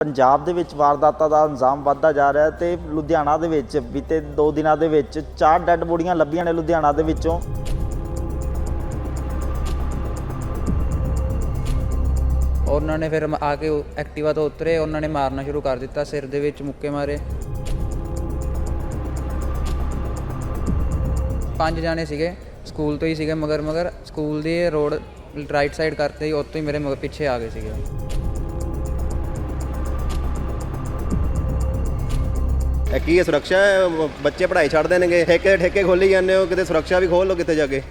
ਪੰਜਾਬ ਦੇ ਵਿੱਚ ਵਾਰਦਾਤਾਂ ਦਾ ਇੰਜਾਮ ਵੱਧਦਾ ਜਾ ਰਿਹਾ ਹੈ ਤੇ ਲੁਧਿਆਣਾ ਦੇ ਵਿੱਚ ਬੀਤੇ 2 ਦਿਨਾਂ ਦੇ ਵਿੱਚ ਚਾਰ ਡੈੱਡ ਬੋਡੀਆਂ ਲੱਭੀਆਂ ਨੇ ਲੁਧਿਆਣਾ ਦੇ ਵਿੱਚੋਂ। ਉਹਨਾਂ ਨੇ ਫਿਰ ਆ ਕੇ ਉਹ ਐਕਟਿਵਾ ਤੋਂ ਉਤਰੇ, ਉਹਨਾਂ ਨੇ ਮਾਰਨਾ ਸ਼ੁਰੂ ਕਰ ਦਿੱਤਾ, ਸਿਰ ਦੇ ਵਿੱਚ ਮੁੱਕੇ ਮਾਰੇ। ਪੰਜ ਜਾਣੇ ਸੀਗੇ, ਸਕੂਲ ਤੋਂ ਹੀ ਸੀਗੇ ਮਗਰ ਮਗਰ ਸਕੂਲ ਦੇ ਰੋਡ ਰਾਈਟ ਸਾਈਡ ਕਰਤੇ ਹੀ ਉੱਤੋਂ ਹੀ ਮੇਰੇ ਮਗਰ ਪਿੱਛੇ ਆ ਗਏ ਸੀਗੇ। ਇਹ ਕੀ ਹੈ, ਸੁਰੱਖਿਆ ਹੈ? ਬੱਚੇ ਪੜ੍ਹਾਈ ਛੱਡ ਦੇਣਗੇ। ਠੇਕੇ ਠੇਕੇ ਖੋਲੀ ਜਾਂਦੇ ਹੋ, ਕਿਤੇ ਸੁਰੱਖਿਆ ਵੀ ਖੋਲ ਲਓ ਕਿਤੇ ਜਾ ਕੇ।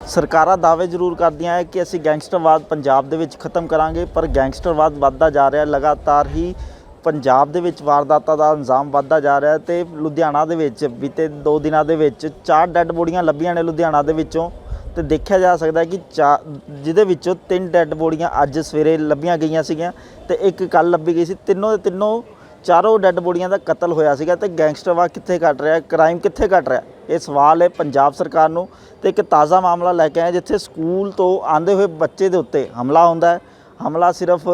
ਸਰਕਾਰਾਂ ਦਾਅਵੇ ਜ਼ਰੂਰ ਕਰਦੀਆਂ ਹੈ ਕਿ ਅਸੀਂ ਗੈਂਗਸਟਰਵਾਦ ਪੰਜਾਬ ਦੇ ਵਿੱਚ ਖਤਮ ਕਰਾਂਗੇ, ਪਰ ਗੈਂਗਸਟਰਵਾਦ ਵੱਧਦਾ ਜਾ ਰਿਹਾ ਹੈ। ਲਗਾਤਾਰ ਹੀ ਪੰਜਾਬ ਦੇ ਵਿੱਚ ਵਾਰਦਾਤਾਂ ਦਾ ਅੰਜਾਮ ਵੱਧਦਾ ਜਾ ਰਿਹਾ ਹੈ ਤੇ ਲੁਧਿਆਣਾ ਦੇ ਵਿੱਚ ਬੀਤੇ 2 ਦਿਨਾਂ ਦੇ ਵਿੱਚ ਚਾਰ ਡੈੱਡ ਬੋਡੀਆਂ ਲੱਭੀਆਂ ਨੇ ਲੁਧਿਆਣਾ ਦੇ ਵਿੱਚੋਂ। ਤੇ ਦੇਖਿਆ ਜਾ ਸਕਦਾ ਕਿ ਚਾ ਜਿਹਦੇ ਵਿੱਚੋਂ ਤਿੰਨ ਡੈੱਡ ਬੋਡੀਆਂ ਅੱਜ ਸਵੇਰੇ ਲੱਭੀਆਂ ਗਈਆਂ ਸੀਗੀਆਂ ਤੇ ਇੱਕ ਕੱਲ ਲੱਭੀ ਗਈ ਸੀ। ਤਿੰਨੋਂ ਦੇ ਤਿੰਨੋਂ ਚਾਰੋਂ ਡੈੱਡ ਬੋਡੀਆਂ ਦਾ ਕਤਲ ਹੋਇਆ ਸੀਗਾ ਤੇ ਗੈਂਗਸਟਰਵਾਦ ਕਿੱਥੇ ਘਟ ਰਿਹਾ ਕ੍ਰਾਈਮ ਕਿੱਥੇ ਘਟ ਰਿਹਾ? ਇਹ ਸਵਾਲ ਹੈ ਪੰਜਾਬ ਸਰਕਾਰ ਨੂੰ ਤੇ ਇੱਕ ਤਾਜ਼ਾ ਮਾਮਲਾ ਲੈ ਕੇ ਆਏ ਜਿੱਥੇ ਸਕੂਲ ਤੋਂ ਆਂਦੇ ਹੋਏ ਬੱਚੇ ਦੇ ਉੱਤੇ ਹਮਲਾ ਹੁੰਦਾ ਹੈ। ਹਮਲਾ ਸਿਰਫ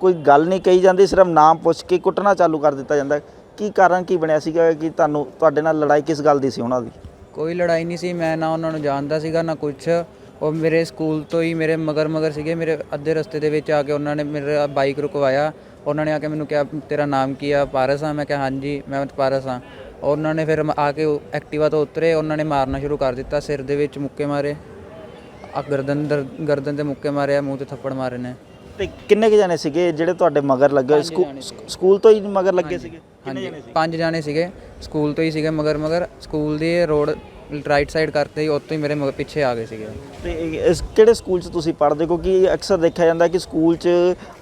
ਕੋਈ ਗੱਲ ਨਹੀਂ ਕਹੀ ਜਾਂਦੀ, ਸਿਰਫ ਨਾਮ ਪੁੱਛ ਕੇ ਕੁੱਟਣਾ ਚਾਲੂ ਕਰ ਦਿੱਤਾ ਜਾਂਦਾ ਹੈ। ਕੀ ਕਾਰਨ ਕੀ ਬਣਿਆ ਸੀਗਾ ਕਿ ਤੁਹਾਨੂੰ, ਤੁਹਾਡੇ ਨਾਲ ਲੜਾਈ ਕਿਸ ਗੱਲ ਦੀ ਸੀ ਉਹਨਾਂ ਦੀ? ਕੋਈ ਲੜਾਈ ਨਹੀਂ ਸੀ, ਮੈਂ ਨਾ ਉਹਨਾਂ ਨੂੰ ਜਾਣਦਾ ਸੀਗਾ, ਨਾ ਕੁਛ। ਉਹ ਮੇਰੇ ਸਕੂਲ ਤੋਂ ਹੀ ਮੇਰੇ ਮਗਰ ਮਗਰ ਸੀਗੇ, ਮੇਰੇ ਅੱਧੇ ਰਸਤੇ ਦੇ ਵਿੱਚ ਆ ਕੇ ਉਹਨਾਂ ਨੇ ਮੇਰਾ ਬਾਈਕ ਰੁਕਵਾਇਆ। ਉਹਨਾਂ ਨੇ ਆ ਕੇ ਮੈਨੂੰ ਕਿਹਾ, ਤੇਰਾ ਨਾਮ ਕੀ ਆ? ਪਾਰਸ ਆ? ਮੈਂ ਕਿਹਾ, ਹਾਂਜੀ, ਮੈਂ ਪਾਰਸ ਆ ਉਹਨਾਂ ਨੇ ਫਿਰ ਆ ਕੇ ਉਹ ਐਕਟਿਵਾ ਤੋਂ ਉਤਰੇ, ਉਹਨਾਂ ਨੇ ਮਾਰਨਾ ਸ਼ੁਰੂ ਕਰ ਦਿੱਤਾ, ਸਿਰ ਦੇ ਵਿੱਚ ਮੁੱਕੇ ਮਾਰੇ। ਆ ਗਰਦਨ ਦਰ- ਗਰਦਨ ਤੇ ਮੁੱਕੇ ਮਾਰਿਆ, ਮੂੰਹ ਤੇ ਥੱਪੜ ਮਾਰੇ ਨੇ। ਤੇ ਕਿੰਨੇ ਕੁ ਜਣੇ ਸੀਗੇ ਜਿਹੜੇ ਤੁਹਾਡੇ ਮਗਰ ਲੱਗੇ ਹੋਏ? ਸਕੂ-। ਸਕੂਲ ਤੋਂ ਹੀ ਮਗਰ ਲੱਗੇ ਸੀਗੇ? ਕਿੰਨੇ ਜਣੇ ਸੀ ਪੰਜ ਜਾਣੇ ਸੀਗੇ। ਸਕੂਲ ਤੋਂ ਹੀ ਸੀਗੇ ਮਗਰ ਮਗਰ। ਸਕੂਲ ਦੀ ਰੋਡ ਰਾਈਟ ਸਾਈਡ ਕਰਤੇ ਹੀ ਉੱਤੋਂ ਹੀ ਮੇਰੇ ਮਗਰ ਪਿੱਛੇ ਆ ਗਏ ਸੀਗੇ। ਤੇ ਇਹ- ਇਸ ਕਿਹੜੇ ਸਕੂਲ 'ਚ ਤੁਸੀਂ ਪੜ੍ਹਦੇ? ਕਿਉਂਕਿ ਅਕਸਰ ਦੇਖਿਆ ਜਾਂਦਾ ਕਿ ਸਕੂਲ 'ਚ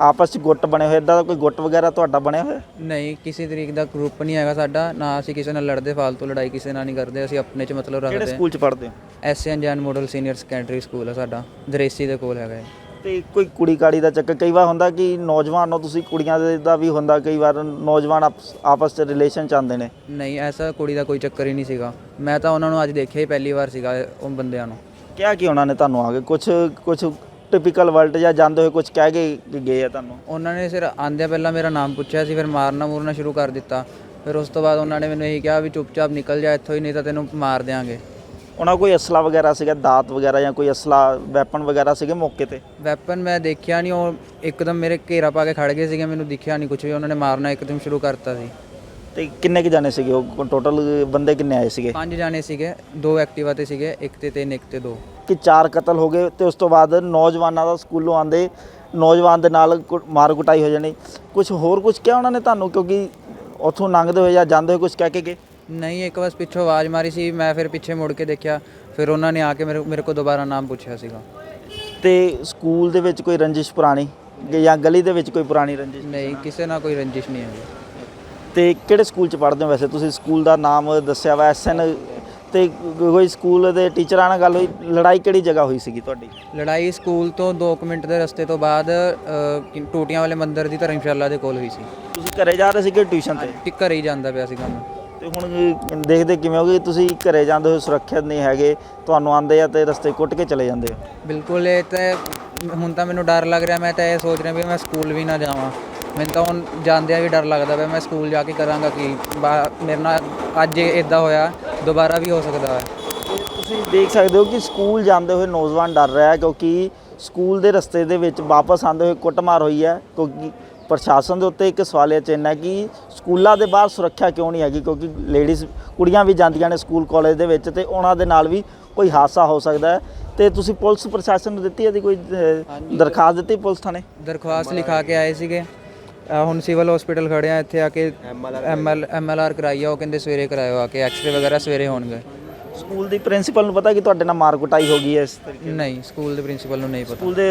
ਆਪਸ 'ਚ ਗੁੱਟ ਬਣੇ ਹੋਏ। ਇਦਾਂ ਦਾ ਕੋਈ ਗੁੱਟ ਵਗੈਰਾ ਤੁਹਾਡਾ ਬਣਿਆ ਹੋਇਆ? ਨਹੀਂ ਕਿਸੇ ਤਰੀਕ ਦਾ ਗਰੁੱਪ ਨਹੀਂ ਹੈਗਾ ਸਾਡਾ। ਨਾ ਅਸੀਂ ਕਿਸੇ ਨਾਲ ਲੜਦੇ ਫਾਲਤੂ ਲੜਾਈ ਕਿਸੇ ਨਾਲ ਨਹੀਂ ਕਰਦੇ। ਅਸੀਂ ਆਪਣੇ 'ਚ ਮਤਲਬ ਕਿਹੜੇ ਰੱਖਦੇ ਸਕੂਲ 'ਚ ਪੜ੍ਹਦੇ ਹੋ? S N Jain model senior secondary school ਹੈ ਸਾਡਾ। ਦਰੇਸੀ ਦੇ ਕੋਲ ਹੈਗਾ ਹੈ ਤੇ ਕੋਈ ਕੁੜੀ ਕਾੜੀ ਦਾ ਚੱਕਰ ਕਈ ਵਾਰ ਹੁੰਦਾ ਕਿ ਨੌਜਵਾਨ ਨੂੰ ਤੁਸੀਂ ਕੁੜੀਆਂ ਦੇ ਦਾ ਵੀ ਹੁੰਦਾ ਕਈ ਵਾਰ ਨੌਜਵਾਨ ਆਪਸ- ਆਪਸ 'ਚ ਰਿਲੇਸ਼ਨ ਚ ਆਉਂਦੇ ਨੇ। ਨਹੀਂ ਐਸਾ ਕੁੜੀ ਦਾ ਕੋਈ ਚੱਕਰ ਹੀ ਨਹੀਂ ਸੀਗਾ। ਮੈਂ ਤਾਂ ਉਹਨਾਂ ਨੂੰ ਅੱਜ ਦੇਖਿਆ ਹੀ ਪਹਿਲੀ ਵਾਰ ਸੀਗਾ ਉਹ ਬੰਦਿਆਂ ਨੂੰ। ਕਿਹਾ ਕਿ ਉਹਨਾਂ ਨੇ ਤੁਹਾਨੂੰ ਆ ਕੇ ਕੁਝ ਕੁਝ ਟਿਪੀਕਲ ਵਰਲਡ ਜਾਂ ਜਾਂਦੇ ਹੋਏ ਕੁਝ ਕਹਿ ਕੇ ਕਿ ਗਏ ਆ ਤੁਹਾਨੂੰ? ਉਹਨਾਂ ਨੇ ਸਿਰ ਆਂਦਿਆਂ ਪਹਿਲਾਂ ਮੇਰਾ ਨਾਮ ਪੁੱਛਿਆ ਸੀ ਫਿਰ ਮਾਰਨਾ ਮੂਰਨਾ ਸ਼ੁਰੂ ਕਰ ਦਿੱਤਾ। ਫਿਰ ਉਸ ਤੋਂ ਬਾਅਦ ਉਹਨਾਂ ਨੇ ਮੈਨੂੰ ਇਹੀ ਕਿਹਾ ਵੀ ਚੁੱਪਚਾਪ ਨਿਕਲ ਜਾ ਇੱਥੋਂ ਹੀ ਨਹੀਂ ਤਾਂ ਤੈਨੂੰ ਮਾਰ ਦਿਆਂਗੇ। ਉਹਨਾਂ ਕੋਈ ਅਸਲਾ ਵਗੈਰਾ ਸੀਗਾ ਦਾਤ ਵਗੈਰਾ ਜਾਂ ਕੋਈ ਅਸਲਾ ਵੈਪਨ ਵਗੈਰਾ ਸੀਗੇ ਮੌਕੇ ਤੇ? ਵੈਪਨ ਮੈਂ ਦੇਖਿਆ ਨਹੀਂ ਉਹ ਇੱਕਦਮ ਮੇਰੇ ਘੇਰਾ ਪਾ ਕੇ ਖੜ ਗਏ ਸੀਗੇ ਮੈਨੂੰ ਦਿਖਿਆ ਨਹੀਂ ਕੁਝ ਵੀ ਉਹਨਾਂ ਨੇ ਮਾਰਨਾ ਇੱਕਦਮ ਸ਼ੁਰੂ ਕਰਤਾ ਸੀ। ਤੇ ਕਿੰਨੇ ਕੁ ਜਾਣੇ ਸੀਗੇ ਉਹ? ਟੋਟਲ ਬੰਦੇ ਕਿੰਨੇ ਆਏ ਸੀਗੇ? ਪੰਜ ਜਾਣੇ ਸੀਗੇ ਦੋ ਐਕਟਿਵਾ ਤੇ ਸੀਗੇ ਇੱਕ ਤੇ ਤਿੰਨ ਇੱਕ ਤੇ ਦੋ। ਕਿ ਚਾਰ ਕਤਲ ਹੋ ਗਏ ਤੇ ਉਸ ਤੋਂ ਬਾਅਦ ਨੌਜਵਾਨਾਂ ਦਾ ਸਕੂਲੋਂ ਆਂਦੇ ਨੌਜਵਾਨ ਦੇ ਨਾਲ ਮਾਰ ਕੁਟਾਈ ਹੋ ਜਾਣੀ। ਕੁਝ ਹੋਰ ਕੁਝ ਕਿਹਾ ਉਹਨਾਂ ਨੇ ਤੁਹਾਨੂੰ? ਕਿਉਂਕਿ ਉੱਥੋਂ ਲੰਘਦੇ ਹੋਏ ਜਾਂ ਜਾਂਦੇ ਹੋਏ ਕੁਝ ਕਹਿ ਕੇ ਗਏ? ਨਹੀਂ ਇੱਕ ਵਾਰ ਪਿੱਛੋਂ ਆਵਾਜ਼ ਮਾਰੀ ਸੀ ਮੈਂ ਫਿਰ ਪਿੱਛੇ ਮੁੜ ਕੇ ਦੇਖਿਆ ਫਿਰ ਉਹਨਾਂ ਨੇ ਆ ਕੇ ਮੇਰੇ ਮੇਰੇ ਕੋਲ ਦੁਬਾਰਾ ਨਾਮ ਪੁੱਛਿਆ ਸੀਗਾ। ਤੇ ਸਕੂਲ ਦੇ ਵਿੱਚ ਕੋਈ ਰੰਜਿਸ਼ ਪੁਰਾਣੀ ਜਾਂ ਗਲੀ ਦੇ ਵਿੱਚ ਕੋਈ ਪੁਰਾਣੀ ਰੰਜਿਸ਼? ਨਹੀਂ ਕਿਸੇ ਨਾਲ ਕੋਈ ਰੰਜਿਸ਼ ਨਹੀਂ ਹੈ ਤੇ ਕਿਹੜੇ ਸਕੂਲ ਚ ਪੜ੍ਹਦੇ ਹੋ ਵੈਸੇ? ਤੁਸੀਂ ਸਕੂਲ ਦਾ ਨਾਮ ਦੱਸਿਆ ਵਾ ਐਸਐਨ ਤੇ ਕੋਈ ਸਕੂਲ ਦੇ ਟੀਚਰਾਂ ਨਾਲ ਗੱਲ ਹੋਈ? ਲੜਾਈ ਕਿਹੜੀ ਜਗ੍ਹਾ ਹੋਈ ਸੀਗੀ ਤੁਹਾਡੀ? ਲੜਾਈ ਸਕੂਲ ਤੋਂ 2 ਮਿੰਟ ਦੇ ਰਸਤੇ ਤੋਂ ਬਾਅਦ ਅ, ਟੂਟੀਆਂ ਵਾਲੇ ਮੰਦਿਰ ਦੀ ਧਰਮਸ਼ਾਲਾ ਦੇ ਕੋਲ ਹੋਈ ਸੀ। ਤੁਸੀਂ ਘਰੇ ਜਾ ਰਹੇ ਸੀਗੇ ਟਿਊਸ਼ਨ ਤੇ? ਤੇ ਘਰੇ ਹੀ ਜਾਂਦਾ ਪਿਆ ਸੀਗਾ ਮੈਂ ਤੇ ਹੁਣ ਦੇਖਦੇ ਕਿਵੇਂ ਹੋਗੇ ਤੁਸੀਂ ਘਰੇ ਜਾਂਦੇ ਹੋ ਸੁਰੱਖਿਅਤ ਨਹੀਂ ਹੈਗੇ ਤੁਹਾਨੂੰ ਆਂਦੇ ਆ ਤੇ ਰਸਤੇ ਕੁੱਟ ਕੇ ਚਲੇ ਜਾਂਦੇ ਹੋ ਬਿਲਕੁਲ ਇਹ ਤਾਂ ਹੁਣ ਤਾਂ ਮੈਨੂੰ ਡਰ ਲੱਗ ਰਿਹਾ ਮੈਂ ਤਾਂ ਇਹ ਸੋਚ ਰਿਹਾ ਵੀ ਮੈਂ ਸਕੂਲ ਵੀ ਨਾ ਜਾਵਾਂ। ਮੈਨੂੰ ਤਾਂ ਹੁਣ ਜਾਂਦਿਆਂ ਵੀ ਡਰ ਲੱਗਦਾ ਪਿਆ ਮੈਂ ਸਕੂਲ ਜਾ ਕੇ ਕਰਾਂਗਾ ਕੀ? ਬਾ- ਮੇਰੇ ਨਾਲ ਅੱਜ ਇਦਾਂ ਹੋਇਆ ਦੁਬਾਰਾ ਵੀ ਹੋ ਸਕਦਾ ਹੈ। ਤੁਸੀਂ ਦੇਖ ਸਕਦੇ ਹੋ ਕਿ ਸਕੂਲ ਜਾਂਦੇ ਹੋਏ ਨੌਜਵਾਨ ਡਰ ਰਿਹਾ ਹੈ ਕਿਉਂਕਿ ਸਕੂਲ ਦੇ ਰਸਤੇ ਦੇ ਵਿੱਚ ਵਾਪਸ ਆਉਂਦੇ ਹੋਏ ਕੁੱਟਮਾਰ ਹੋਈ ਹੈ ਕਿਉਂਕਿ ਪ੍ਰਸ਼ਾਸਨ ਦੇ ਉੱਤੇ ਇੱਕ ਸਵਾਲੀਆ ਚਿੰਨ੍ਹ ਹੈ ਕਿ ਸਕੂਲਾਂ ਦੇ ਬਾਹਰ ਸੁਰੱਖਿਆ ਕਿਉਂ ਨਹੀਂ ਹੈਗੀ? ਕਿਉਂਕਿ ਲੇਡੀਜ਼ ਕੁੜੀਆਂ ਵੀ ਜਾਂਦੀਆਂ ਨੇ ਸਕੂਲ ਕਾਲਜ ਦੇ ਵਿੱਚ ਤੇ ਉਹਨਾਂ ਦੇ ਨਾਲ ਵੀ ਕੋਈ ਹਾਦਸਾ ਹੋ ਸਕਦਾ ਹੈ। ਤੇ ਤੁਸੀਂ ਪੁਲਿਸ ਪ੍ਰਸ਼ਾਸਨ ਨੂੰ ਦਿੱਤੀ ਇਹਦੀ ਕੋਈ ਅਹ, ਦਰਖਾਸਤ ਦਿੱਤੀ ਪੁਲਿਸ ਥਾਣੇ? ਦਰਖਾਸਤ ਲਿਖਾ ਕੇ ਆਏ ਸੀਗੇ। ਅਹ ਹੁਣ ਸਿਵਲ ਹਸਪੀਟਲ ਖੜੇ ਆ ਇੱਥੇ ਆ ਕੇ ਐਮਐਲ ਐਮਐਲਆਰ ਕਰਾਈ ਆ ਉਹ ਕਹਿੰਦੇ ਸਵੇਰੇ ਕਰਾਇਓ ਆ ਕੇ ਐਕਸਰੇ ਵਗੈਰਾ ਸਵੇਰੇ ਹੋਣਗੇ। ਸਕੂਲ ਦੀ ਪ੍ਰਿੰਸੀਪਲ ਨੂੰ ਪਤਾ ਕਿ ਤੁਹਾਡੇ ਨਾਲ ਮਾਰ ਕੁਟਾਈ ਹੋ ਗਈ ਹੈ ਇਸ ਤਰੀਕੇ ਨਹੀਂ ਸਕੂਲ ਦੇ ਪ੍ਰਿੰਸੀਪਲ ਨੂੰ ਨਹੀਂ ਪਤਾ। ਸਕੂਲ ਦੇ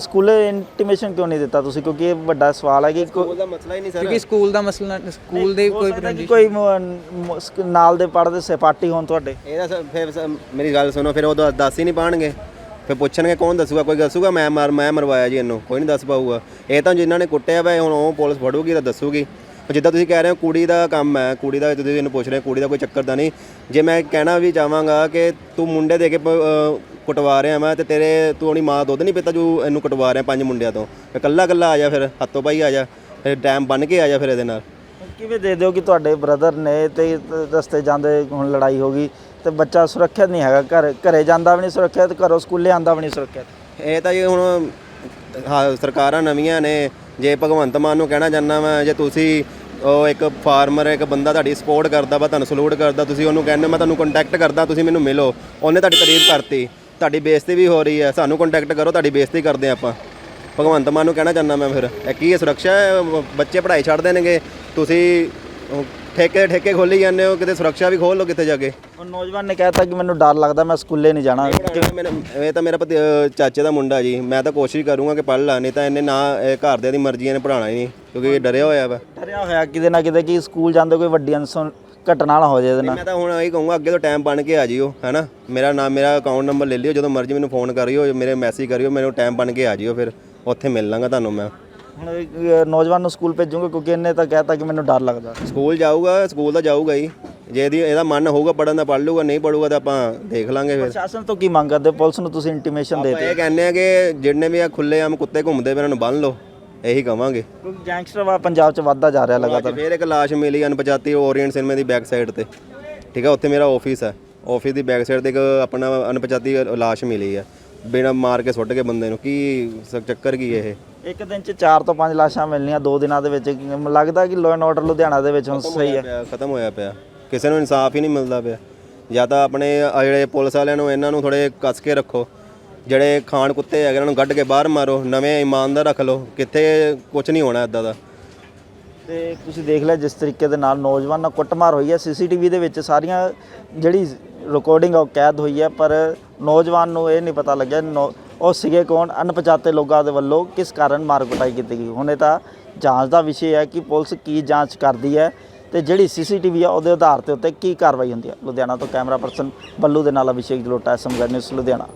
ਸਕੂਲੇ ਇੰਟੀਮੇਸ਼ਨ ਕਿਉਂ ਨਹੀਂ ਦਿੱਤਾ ਤੁਸੀਂ? ਕਿਉਂਕਿ ਇਹ ਵੱਡਾ ਸਵਾਲ ਹੈ ਕਿ ਕੋ- ਉਹਦਾ ਮਸਲਾ ਹੀ ਨਹੀਂ ਸਰ। ਕਿਉਂਕਿ ਸਕੂਲ ਦਾ ਮਸਲਾ ਸਕੂਲ ਦੇ ਹੋ ਕੋਈ ਸਕਦਾ ਕਿ ਕੋਈ ਮ- ਮ- ਸਕ- ਨਾਲ ਦੇ ਪੜਦੇ ਸਹਿਪਾਠੀ ਹੋਣ ਤੁਹਾਡੇ। ਇਹਦਾ ਫਿਰ ਮੇਰੀ ਗੱਲ ਸੁਣੋ ਫਿਰ ਉਹ ਦੱਸ ਹੀ ਨਹੀਂ ਪਾਣਗੇ। ਫਿਰ ਪੁੱਛਣਗੇ ਕੌਣ ਦੱਸੂਗਾ ਕੋਈ ਦੱਸੂਗਾ? ਮੈਂ ਮਾਰ ਮੈਂ ਮਰਵਾਇਆ ਜੀ ਇਹਨੂੰ ਕੋਈ ਨਹੀਂ ਦੱਸ ਪਾਊਗਾ। ਇਹ ਤਾਂ ਜਿਨ੍ਹਾਂ ਨੇ ਕੁੱਟਿਆ ਵਾ ਹੁਣ ਉਹ ਪੁਲਿਸ ਫੜੂਗੀ ਤਾਂ ਦੱਸੂਗੀ। ਜਿੱਦਾਂ ਤੁਸੀਂ ਕਹਿ ਰਹੇ ਹੋ ਕੁੜੀ ਦਾ ਕੰਮ ਹੈ ਕੁੜੀ ਦਾ ਤੁਸੀਂ ਇਹਨੂੰ ਪੁੱਛ ਰਹੇ ਹੋ, ਕੁੜੀ ਦਾ ਕੋਈ ਚੱਕਰ ਤਾਂ ਨਹੀਂ। ਜੇ ਮੈਂ ਕਹਿਣਾ ਵੀ ਚਾਹਾਂਗਾ ਕਿ ਤੂੰ ਮੁੰਡੇ ਦੇ ਕੇ ਕੁਟਵਾ ਰਿਹਾ ਮੈਂ ਤੇ ਤੇਰੇ ਤੂੰ ਆਪਣੀ ਮਾਂ ਦੁੱਧ ਨਹੀਂ ਪੀਤਾ ਜੋ ਇਹਨੂੰ ਕੁਟਵਾ ਰਿਹਾ ਪੰਜ ਮੁੰਡਿਆਂ ਤੋਂ। ਤੇ ਕੱਲਾ ਕੱਲਾ ਆ ਜਾ ਫਿਰ ਹੱਥੋਂ ਪਾਈ ਆ ਜਾ ਫਿਰ ਟਾਈਮ ਬਣ ਕੇ ਆ ਜਾ ਫਿਰ ਇਹਦੇ ਨਾਲ। ਕਿਵੇਂ ਦੇ ਦਿਓ ਕਿ ਤੁਹਾਡੇ ਬ੍ਰਦਰ ਨੇ ਤੇ ਰਸਤੇ ਜਾਂਦੇ ਹੁਣ ਲੜਾਈ ਹੋ ਗਈ ਤੇ ਬੱਚਾ ਸੁਰੱਖਿਅਤ ਨਹੀਂ ਹੈਗਾ ਘਰ ਘਰੇ ਜਾਂਦਾ ਵੀ ਨਹੀਂ ਸੁਰੱਖਿਅਤ ਘਰੋਂ ਸਕੂਲੇ ਆਂਦਾ ਵੀ ਨਹੀਂ ਸੁਰੱਖਿਅਤ? ਇਹ ਤਾਂ ਜੀ ਹੁਣ ਸਰਕਾਰਾਂ ਨਵੀਆਂ ਨੇ ਜੇ ਭਗਵੰਤ ਮਾਨ ਨੂੰ ਕਹਿਣਾ ਚਾਹੁੰਦਾ ਮੈਂ ਜੇ ਤੁਸੀਂ ਉਹ ਇੱਕ ਫਾਰਮਰ, ਇੱਕ ਬੰਦਾ ਤੁਹਾਡੀ ਸਪੋਰਟ ਕਰਦਾ ਵਾ, ਤੁਹਾਨੂੰ ਸਲੂਟ ਕਰਦਾ, ਤੁਸੀਂ ਉਹਨੂੰ ਕਹਿੰਦੇ ਮੈਂ ਤੁਹਾਨੂੰ ਕੰਟੈਕਟ ਕਰਦਾ, ਤੁਸੀਂ ਮੈਨੂੰ ਮਿਲੋ। ਉਹਨੇ ਤੁਹਾਡੀ ਤਾਰੀਫ ਕਰਤੀ। ਤੁਹਾਡੀ ਬੇਇੱਜ਼ਤੀ ਵੀ ਹੋ ਰਹੀ ਹੈ। ਸਾਨੂੰ ਕੰਟੈਕਟ ਕਰੋ, ਤੁਹਾਡੀ ਬੇਇੱਜ਼ਤੀ ਕਰਦੇ ਆਪਾਂ। ਭਗਵੰਤ ਮਾਨ ਨੂੰ ਕਹਿਣਾ ਚਾਹੁੰਦਾ ਮੈਂ ਫਿਰ। ਇਹ ਕੀ ਹੈ, ਸੁਰੱਖਿਆ ਹੈ? ਬੱਚੇ ਪੜ੍ਹਾਈ ਛੱਡ ਦੇਣਗੇ। ਤੁਸੀਂ ਉਹ ਠੇਕੇ ਠੇਕੇ ਖੋਲੀ ਜਾਂਦੇ ਹੋ ਕਿਤੇ ਸੁਰੱਖਿਆ ਵੀ ਖੋਲ ਲਓ ਕਿਤੇ ਜਾ ਕੇ। ਉਹ ਨੌਜਵਾਨ ਨੇ ਕਹਿਤਾ ਕਿ ਮੈਨੂੰ ਡਰ ਲੱਗਦਾ ਮੈਂ ਸਕੂਲੇ ਨਹੀਂ ਜਾਣਾ। ਮੈਨੂੰ ਇਹ ਤਾਂ ਮੇਰਾ ਭਤੀ- ਅਹ ਚਾਚੇ ਦਾ ਮੁੰਡਾ ਜੀ। ਮੈਂ ਤਾਂ ਕੋਸ਼ਿਸ਼ ਕਰੂੰਗਾ ਕਿ ਪੜ੍ਹ ਲਾ ਨਹੀਂ ਤਾਂ ਇਹਨੇ ਨਾ ਇਹ ਘਰਦਿਆਂ ਦੀ ਮਰਜ਼ੀ ਨੇ ਪੜ੍ਹਾਉਣਾ ਹੀ ਨਹੀਂ ਕਿਉਂਕਿ ਇਹ ਡਰਿਆ ਹੋਇਆ ਵਾ। ਡਰਿਆ ਹੋਇਆ ਕਿਤੇ ਨਾ ਕਿਤੇ ਕਿ ਸਕੂਲ ਜਾਂਦੇ ਕੋਈ ਵੱਡੀ ਅਨਸੁਣ ਘਟਨਾ ਨਾ ਹੋ ਜਾਏ ਇਹਦੇ ਨਾਲ। ਮੈਂ ਤਾਂ ਹੁਣ ਇਹੀ ਕਹੂੰਗਾ ਅੱਗੇ ਤੋਂ ਟਾਈਮ ਬਣ ਕੇ ਆ ਜਿਓ ਹੈਨਾ? ਮੇਰਾ ਨਾਮ ਮੇਰਾ ਅਕਾਊਂਟ ਨੰਬਰ ਲੈ ਲਿਓ ਜਦੋਂ ਮਰਜ਼ੀ ਮੈਨੂੰ ਫੋਨ ਕਰਿਓ ਮੇਰੇ ਮੈਸੇਜ ਕਰਿਓ ਮੈਨੂੰ ਟਾਈਮ ਬਣ ਕੇ ਆ ਜਿਓ ਫਿਰ ਉੱਥੇ ਮਿਲ ਲਾਂਗਾ ਤੁਹਾਨੂੰ ਮੈਂ। ਹੁਣ ਇਹ ਨੌਜਵਾਨ ਨੂੰ ਸਕੂਲ ਭੇਜੂਗੇ ਕਿਉਂਕਿ ਇਹਨੇ ਤਾਂ ਕਹਿਤਾ ਕਿ ਮੈਨੂੰ ਡਰ ਲੱਗਦਾ। ਸਕੂਲ ਜਾਊਗਾ ਸਕੂਲ ਤਾਂ ਜਾਊਗਾ ਹੀ। ਜੇ ਇਹਦੀ ਇਹਦਾ ਮਨ ਹੋਊਗਾ ਪੜਨ ਦਾ ਪੜ ਲੂਗਾ ਨਹੀਂ ਪੜੂਗਾ ਤਾਂ ਆਪਾਂ ਦੇਖ ਲਾਂਗੇ ਫਿਰ। ਪ੍ਰਸ਼ਾਸਨ ਤੋਂ ਕੀ ਮੰਗ ਕਰਦੇ? ਪੁਲਿਸ ਨੂੰ ਤੁਸੀਂ ਇੰਟੀਮੇਸ਼ਨ ਦੇ ਆਪਾਂ ਇਹ ਕਹਿੰਦੇ ਆ ਕਿ ਜਿੰਨੇ ਵੀ ਆ ਖੁੱਲੇ ਆਮ ਕੁੱਤੇ ਘੁੰਮਦੇ ਪਏ ਇਹਨਾਂ ਨੂੰ ਬੰਨ ਲਓ ਇਹੀ ਕਵਾਂਗੇ। ਕਿਉਂਕਿ ਗੈਂਗਸਟਰ ਵਾ ਪੰਜਾਬ 'ਚ ਵੱਧਦਾ ਜਾ ਰਿਹਾ ਲਗਾਤਾਰ। ਅੱਜ ਫੇਰ ਇੱਕ ਲਾਸ਼ ਮਿਲੀ ਅਣਪਛਾਤੀ ਓਰੀਐਂਟ ਸਿਨੇਮੇ ਦੀ ਬੈਕ ਸਾਈਡ ਤੇ। ਠੀਕ ਹੈ ਉੱਥੇ ਮੇਰਾ ਆਫਿਸ ਹੈ ਆਫਿਸ ਦੀ ਬੈਕ ਸਾਈਡ ਤੇ ਇੱਕ ਆਪਣਾ ਅਣਪਛਾਤੀ ਲਾਸ਼ ਮਿਲੀ ਹੈ ਬਿਨਾਂ ਮਾਰ ਕੇ ਸੁੱਟ ਕੇ ਬੰਦੇ ਨੂੰ। ਕੀ ਸ- ਚੱਕਰ ਕੀ ਇਹ? ਇੱਕ ਦਿਨ 'ਚ 4 ਤੋਂ 5 ਲਾਸ਼ਾਂ ਮਿਲਣੀਆਂ ਦੋ ਦਿਨਾਂ ਦੇ ਵਿੱਚ। ਲੱਗਦਾ ਕਿ ਲਾਅ ਐਂਡ ਆਰਡਰ ਲੁਧਿਆਣਾ ਦੇ ਵਿੱਚ ਹੁਣ ਸਹੀ ਹੈ। ਖਤਮ ਹੋਇਆ ਪਿਆ। ਕਿਸੇ ਨੂੰ ਇਨਸਾਫ ਹੀ ਨਹੀਂ ਮਿਲਦਾ ਪਿਆ। ਜਾਂ ਤਾਂ ਆਪਣੇ ਜਿਹੜੇ ਪੁਲਿਸ ਵਾਲਿਆਂ ਨੂੰ ਇਹਨਾਂ ਨੂੰ ਥੋੜੇ ਕੱਸ ਕੇ ਰੱਖੋ। ਜਿਹੜੇ ਖਾਣ ਕੁੱਤੇ ਹੈਗੇ ਇਹਨਾਂ ਨੂੰ ਕੱਢ ਕੇ ਬਾਹਰ ਮਾਰੋ। ਨਵੇਂ ਇਮਾਨਦਾਰ ਰੱਖ ਲਓ। ਕਿੱਥੇ ਕੁਝ ਨਹੀਂ ਹੋਣਾ ਇਦਾਂ ਦਾ। ਤੇ ਤੁਸੀਂ ਦੇਖ ਲਿਆ ਜਿਸ ਤਰੀਕੇ ਦੇ ਨਾਲ ਨੌਜਵਾਨ ਨਾਲ ਕੁੱਟਮਾਰ ਹੋਈ ਹੈ। ਸੀਸੀਟੀਵੀ ਦੇ ਵਿੱਚ ਸਾਰੀਆਂ ਜਿਹੜੀ ਰਿਕਾਰਡਿੰਗ ਉਹ ਕੈਦ ਹੋਈ ਹੈ। ਪਰ ਨੌਜਵਾਨ ਨੂੰ ਇਹ ਨਹੀਂ ਪਤਾ ਲੱਗਿਆ। ਉਹ ਸੀਗੇ ਕੌਣ? ਅਣਪਛਾਤੇ ਲੋਕਾਂ ਦੇ ਵੱਲੋਂ ਕਿਸ ਕਾਰਨ ਮਾਰ ਕੁਟਾਈ ਕੀਤੀ ਗਈ? ਹੁਣ ਇਹ ਤਾਂ ਜਾਂਚ ਦਾ ਵਿਸ਼ੇ ਹੈ ਕਿ ਪੁਲਿਸ ਕੀ ਜਾਂਚ ਕਰਦੀ ਹੈ ਤੇ ਜਿਹੜੀ ਸੀਸੀਟੀਵੀ ਆ ਉਹਦੇ ਆਧਾਰ ਤੇ ਉੱਤੇ ਕੀ ਕਾਰਵਾਈ ਹੁੰਦੀ ਹੈ। ਲੁਧਿਆਣਾ ਤੋਂ ਕੈਮਰਾ ਪਰਸਨ ਬੱਲੂ ਦੇ ਨਾਲ ਅਭਿਸ਼ੇਕ ਜਲੋਟਾ ਐਸਐਮ ਨਿਊਜ਼ ਲੁਧਿਆਣਾ।